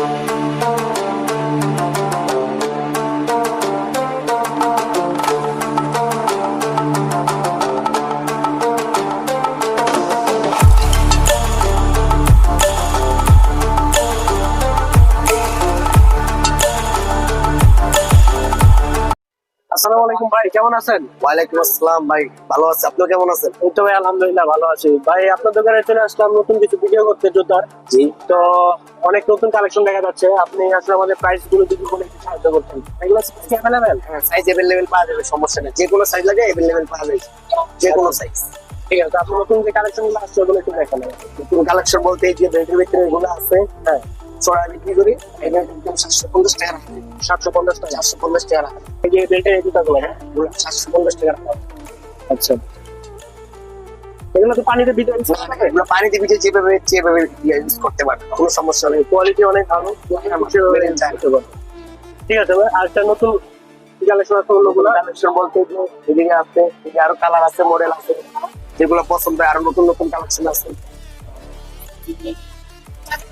thank you আসসালামু আলাইকুম ভাই কেমন আছেন? ওয়ালাইকুম আসসালাম ভাই ভালো আছে। আপনি কেমন আছেন? এই তো ভাই আলহামদুলিল্লাহ ভালো আছি। ভাই আপনার দোকানে চলে আসলাম নতুন কিছু ভিডিও করতে জুতার। জি। তো অনেক নতুন কালেকশন দেখা যাচ্ছে। আপনি আসলে আমাদের প্রাইসগুলো যদি বলে একটু সাহায্য করতেন। এগুলো অ্যাভেলেবেল সাইজ এভেলেবেল পাওয়া যাবে সমস্যা নেই। যে কোনো সাইজ লাগে এভেলেবেল পাওয়া যাবে। যে কোনো সাইজ ঠিক আছে আপনি নতুন যে কালেকশনগুলো আসছে ওগুলো একটু দেখান নতুন কালেকশন বলতে এই যে ভিতরে এগুলো আছে হ্যাঁ চড়া বিক্রি করি? এটা একদম সাতশো পঞ্চাশ টাকা সাতশো পঞ্চাশ টাকা চারশো পঞ্চাশ টাকা এই যে বেল্টের জুতাগুলো হ্যাঁ? সাতশো পঞ্চাশ টাকা আচ্ছা। এগুলো তো পানিতে ভিতরে এগুলো পানিতে ভিজে যেভাবে যেভাবে ইউজ করতে পারবে কোনো সমস্যা নেই। কোয়ালিটি অনেক ভালো ঠিক আছে ভাই আর একটা নতুন কালেকশন আছে অন্যগুলো কালেকশন বলতে এদিকে আছে এদিকে আরও কালার আছে মডেল আছে। যেগুলো পছন্দ হয় আরও নতুন নতুন কালেকশন আছে।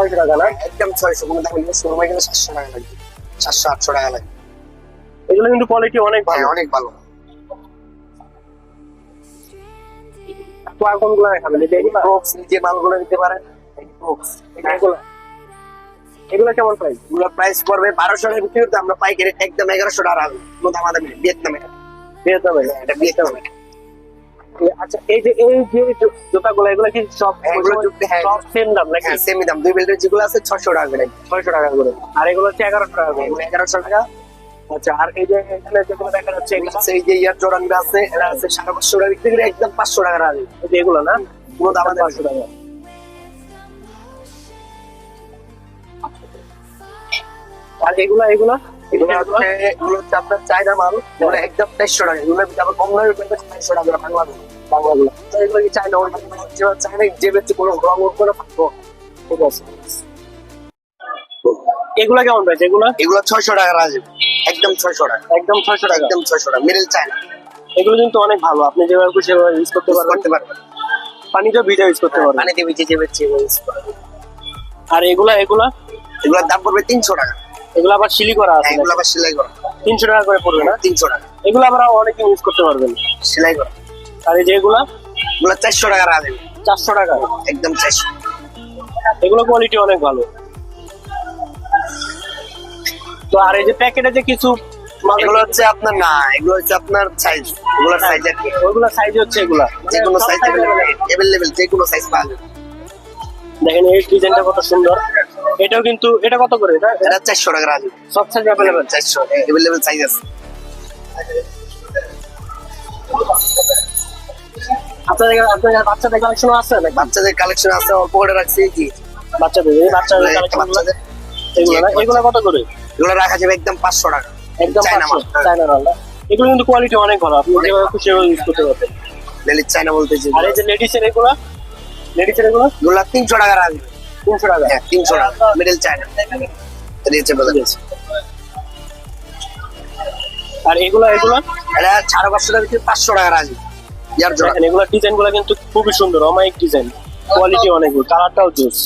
ছয়শো টাকা না? একদম ছয়শো কোনো দাম নেই। শোরুমে গেলে সাতশো টাকা লাগবে সাতশো আটশো টাকা লাগবে এগুলো কিন্তু কোয়ালিটি অনেক ভালো। হ্যাঁ অনেক ভালো। তো কোনগুলো দেখাবেন এই যে এগুলা যে মালগুলো নিতে পারেন ক্রোক্স এগুলো এগুলো। কেমন প্রাইস এগুলো প্রাইস পড়বে বারোশো আমরা পাইকারি একদম এগারোশো টাকা রাখব। কোনো ভিয়েতনামে। ভিয়েতনামে? এটা ভিয়েতনামে। আচ্ছা এই যে এই যে জুতাগুলো এগুলো কি সব এগুলো। সব সেম দাম নাকি? হ্যাঁ সেমি দাম। দুই বেল্টের যেগুলো আছে ছশো টাকা করে। ছয়শো টাকা করে। আর এগুলো হচ্ছে টাকা করে। টাকা। আচ্ছা আর এই যে এখানে যেগুলো দেখা যাচ্ছে এগুলো আছে এই যে ইয়ার জোড়ান আছে এটা আছে সাড়ে পাঁচশো টাকা বিক্রি করে একদম পাঁচশো টাকা রাখবে এই যে এগুলো না? কোনো দাম আমাদের পাঁচশো টাকা। আর এগুলো এগুলো? এগুলো হচ্ছে এগুলো হচ্ছে আপনার চায়না মাল। এগুলো একদম চারশো টাকা। এগুলো আবার কম দামে চারশো টাকা করে বাংলা বাংলাগুলো তো এগুলো কি চায়না ওই যেটা চায়না যে বেচে কোনো রং করে থাকব ঠিক আছে এগুলো কেমন প্রাইস এগুলো? এগুলো ছয়শো টাকা রাখবে একদম ছয়শো টাকা। একদম ছয়শো টাকা? একদম ছয়শো টাকা। মিডল চায়না এগুলো কিন্তু অনেক ভালো। আপনি যেভাবে খুশি সেভাবে ইউজ করতে পারবেন। করতে পারবেন। পানিতেও ভিজা ইউজ করতে পারবেন। পানিতে বেঁচে যে বেচে আর এগুলা এগুলা? এগুলোর দাম পড়বে তিনশো টাকা। এগুলো আবার সিলি করা হ্যাঁ, আছে এগুলো আবার সেলাই করা। তিনশো টাকা করে পড়বে না? তিনশো টাকা। এগুলো আবার অনেক ইউজ করতে পারবেন। সেলাই করা। আর এই যে এগুলো চারশো টাকা রাখবে চারশো টাকা। একদম চারশো। এগুলো কোয়ালিটি অনেক ভালো। তো আর এই যে প্যাকেটে যে কিছু এগুলো হচ্ছে আপনার না এগুলো হচ্ছে আপনার সাইজ এগুলোর সাইজ আর ওইগুলো সাইজ হচ্ছে এগুলা। যে কোনো সাইজ অ্যাভেলেবেল যে কোনো সাইজ পাওয়া যাবে। দেখেন এই ডিজাইনটা কত সুন্দর। এটাও কিন্তু এটা কত করে? এটা এটা চারশো টাকা রাখবে সব সাইজ অ্যাভেলেবেল চারশো অ্যাভেলেবেল সাইজ আছে। আপনাদের বাচ্চাদের কালেকশন আছে? নাকি বাচ্চাদের কালেকশন আছে অল্প করে রাখছি জি। বাচ্চাদের এই বাচ্চাদের এগুলো এগুলো কত করে? এগুলো রাখা যাবে একদম পাঁচশো টাকা। একদম চায়না মাল। চায়না মাল এগুলো কিন্তু কোয়ালিটি অনেক ভালো। আপনি যেভাবে খুশি ইউজ করতে পারবেন। চায়না বলতে যে আর এই যে লেডিসের এগুলো? লেডিসের এগুলো? এগুলো তিনশো টাকা রাখবে। তিনশো টাকা? হ্যাঁ তিনশো টাকা। মিডল চায়না আর এগুলো এগুলো? এটা সাড়ে পাঁচশো টাকা থেকে পাঁচশো টাকা রাখবে। ইয়ার জোড়া এগুলো ডিজাইনগুলো কিন্তু খুবই সুন্দর অমায়িক ডিজাইন কোয়ালিটি অনেক কালারটাও জোস